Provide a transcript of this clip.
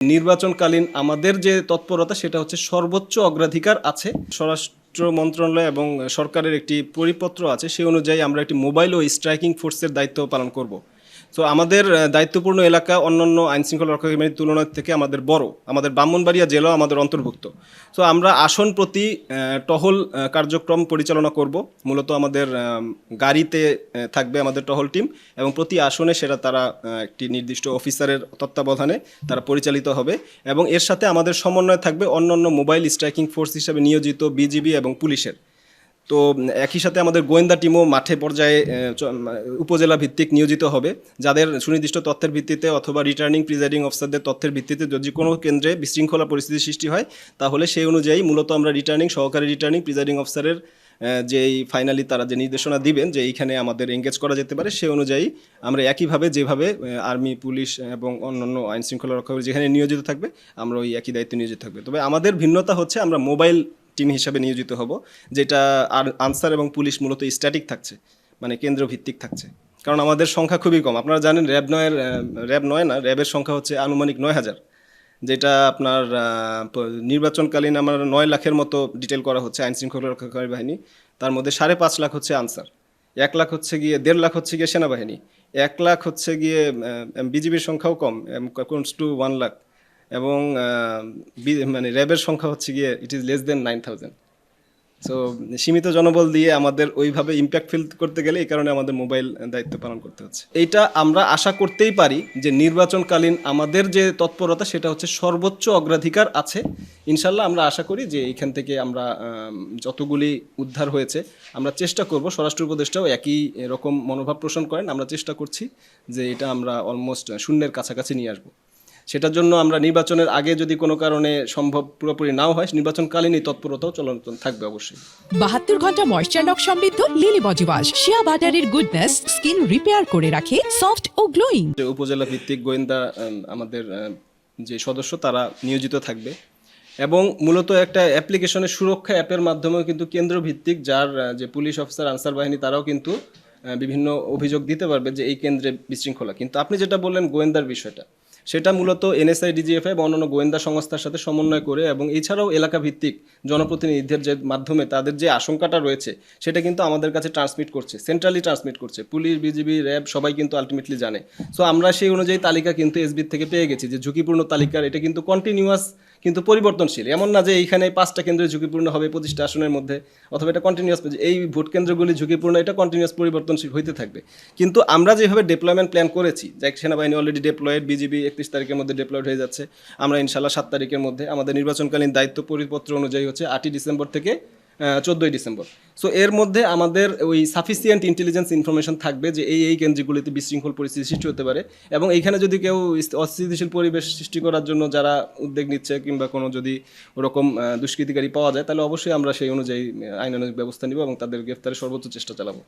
নির্বাচনকালীন আমাদের যে তৎপরতা, সেটা হচ্ছে সর্বোচ্চ অগ্রাধিকার আছে। স্বরাষ্ট্র মন্ত্রণালয় এবং সরকারের একটি পরিপত্র আছে, সেই অনুযায়ী আমরা একটি মোবাইল ও স্ট্রাইকিং ফোর্সের দায়িত্ব পালন করব। তো আমাদের দায়িত্বপূর্ণ এলাকা অন্যান্য আইনশৃঙ্খলা রক্ষাকারীর তুলনার থেকে আমাদের বড়। আমাদের ব্রাহ্মণবাড়িয়া জেলাও আমাদের অন্তর্ভুক্ত। তো আমরা আসন প্রতি টহল কার্যক্রম পরিচালনা করব। মূলত আমাদের গাড়িতে থাকবে আমাদের টহল টিম এবং প্রতি আসনে সেটা তারা একটি নির্দিষ্ট অফিসারের তত্ত্বাবধানে তারা পরিচালিত হবে এবং এর সাথে আমাদের সমন্বয় থাকবে অন্যান্য মোবাইল স্ট্রাইকিং ফোর্স হিসেবে নিয়োজিত বিজিবি এবং পুলিশের। তো একই সাথে আমাদের গোয়েন্দা টিমও মাঠে পর্যায়ে উপজেলা ভিত্তিক নিয়োজিত হবে, যাদের সুনির্দিষ্ট তথ্যের ভিত্তিতে অথবা রিটার্নিং প্রিজাইডিং অফিসারদের তথ্যের ভিত্তিতে যদি কোনো কেন্দ্রে বিশৃঙ্খলা পরিস্থিতি সৃষ্টি হয়, তাহলে সেই অনুযায়ী মূলত আমরা রিটার্নিং সহকারী রিটার্নিং প্রিজাইডিং অফিসারের যেই ফাইনালি তারা যে নির্দেশনা দিবেন যে এইখানে আমাদের এঙ্গেজ করা যেতে পারে সেই অনুযায়ী আমরা একইভাবে যেভাবে আর্মি পুলিশ এবং অন্যান্য আইন শৃঙ্খলা রক্ষাকারী যেখানে নিয়োজিত থাকবে, আমরা ওই একই দায়িত্বে নিয়োজিত থাকবে। তবে আমাদের ভিন্নতা হচ্ছে আমরা মোবাইল টিম হিসাবে নিয়োজিত হব, যেটা আর আনসার এবং পুলিশ মূলত স্ট্যাটিক থাকছে মানে কেন্দ্র ভিত্তিক থাকছে। কারণ আমাদের সংখ্যা খুবই কম। আপনারা জানেন, র্যাব নয়ের র্যাব নয় না, র্যাবের সংখ্যা হচ্ছে আনুমানিক নয় হাজার, যেটা আপনার নির্বাচনকালীন আমার নয় লাখের মতো ডিটেল করা হচ্ছে আইন শৃঙ্খলা রক্ষাকারী বাহিনী। তার মধ্যে সাড়ে পাঁচ লাখ হচ্ছে আনসার, এক লাখ হচ্ছে গিয়ে, দেড় লাখ হচ্ছে গিয়ে সেনাবাহিনী, এক লাখ হচ্ছে গিয়ে বিজিবির সংখ্যাও কম টু ওয়ান লাখ এবং মানে র্যাবের সংখ্যা হচ্ছে গিয়ে it is less than nine thousand so সীমিত জনবল দিয়ে আমাদের ওইভাবে ইম্প্যাক্ট ফিল করতে গেলে এই কারণে আমাদের মোবাইল দায়িত্ব পালন করতে হচ্ছে। এইটা আমরা আশা করতেই পারি যে নির্বাচনকালীন আমাদের যে তৎপরতা সেটা হচ্ছে সর্বোচ্চ অগ্রাধিকার আছে। ইনশাল্লাহ আমরা আশা করি যে এইখান থেকে আমরা যতগুলি উদ্ধার হয়েছে, আমরা চেষ্টা করব, স্বরাষ্ট্র উপদেষ্টাও একই এরকম মনোভাব পোষণ করেন। আমরা চেষ্টা করছি যে এটা আমরা অলমোস্ট শূন্যের কাছাকাছি নিয়ে আসব। সেটার জন্য আমরা নির্বাচনের আগে যদি কোনো কারণে সম্ভব পুরোপুরি নাও হয় নির্বাচনকালীন এই তৎপরতাও চলন থাকবে অবশ্যই। বাহাত্তর ঘণ্টা ময়শ্চার লক সমৃদ্ধ লিলি বডি ওয়াশ শিয়া বাটারের গুডনেস স্কিন রিপেয়ার করে রাখে সফট ও গ্লোয়িং যে উপজেলা ভিত্তিক গোয়েন্দা আমাদের যে সদস্য তারা নিয়োজিত থাকবে। এবং মূলত একটা অ্যাপ্লিকেশনের সুরক্ষা অ্যাপের মাধ্যমেও কিন্তু কেন্দ্র ভিত্তিক যার যে পুলিশ অফিসার আনসার বাহিনী তারাও কিন্তু বিভিন্ন অভিযোগ দিতে পারবে যে এই কেন্দ্রে বিশৃঙ্খলা। কিন্তু আপনি যেটা বললেন গোয়েন্দার বিষয়টা সেটা মূলত এনএসআই, ডিজিএফআই বা অন্যান্য গোয়েন্দা সংস্থার সাথে সমন্বয় করে এবং এছাড়াও এলাকা ভিত্তিক জনপ্রতিনিধিদের যে মাধ্যমে তাদের যে আশঙ্কাটা রয়েছে, সেটা কিন্তু আমাদের কাছে ট্রান্সমিট করছে সেন্ট্রালি ট্রান্সমিট করছে। পুলিশ বিজিবি র্যাব সবাই কিন্তু আলটিমেটলি জানে। সো আমরা সেই অনুযায়ী তালিকা কিন্তু এসবির থেকে পেয়ে গেছি যে ঝুঁকিপূর্ণ তালিকার, এটা কিন্তু কন্টিনিউয়াস কিন্তু পরিবর্তনশীল। এমন না যে এইখানে পাঁচটা কেন্দ্রে ঝুঁকিপূর্ণ হবে পঁচিশটা আসনের মধ্যে, অথবা এটা কন্টিনিউয়াস এই ভোট কেন্দ্রগুলি ঝুঁকিপূর্ণ, এটা কন্টিনিউয়াস পরিবর্তনশীল হইতে থাকবে। কিন্তু আমরা যেভাবে ডেপ্লয়মেন্ট প্ল্যান করেছি যে সেনাবাহিনী অলরেডি ডেপ্লয়েড বিজিবি একত্রিশ তারিখের মধ্যে ডেপ্লয়েড হয়ে যাচ্ছে। আমরা ইনশাল্লাহ সাত তারিখের মধ্যে আমাদের নির্বাচনকালীন দায়িত্ব পরিপত্র অনুযায়ী হচ্ছে আটই ডিসেম্বর থেকে চোদ্দোই ডিসেম্বর। সো এর মধ্যে আমাদের ওই সাফিসিয়েন্ট ইন্টেলিজেন্স ইনফরমেশন থাকবে যে এই এই কেন্দ্রগুলিতে বিশৃঙ্খল পরিস্থিতি সৃষ্টি হতে পারে এবং এইখানে যদি কেউ অস্থিতিশীল পরিবেশ সৃষ্টি করার জন্য যারা উদ্যোগ নিচ্ছে কিংবা কোনো যদি ওরকম দুষ্কৃতিকারী পাওয়া যায়, তাহলে অবশ্যই আমরা সেই অনুযায়ী, আইনানুগ ব্যবস্থা নিব এবং তাদের গ্রেফতারের সর্বোচ্চ চেষ্টা চালাবো।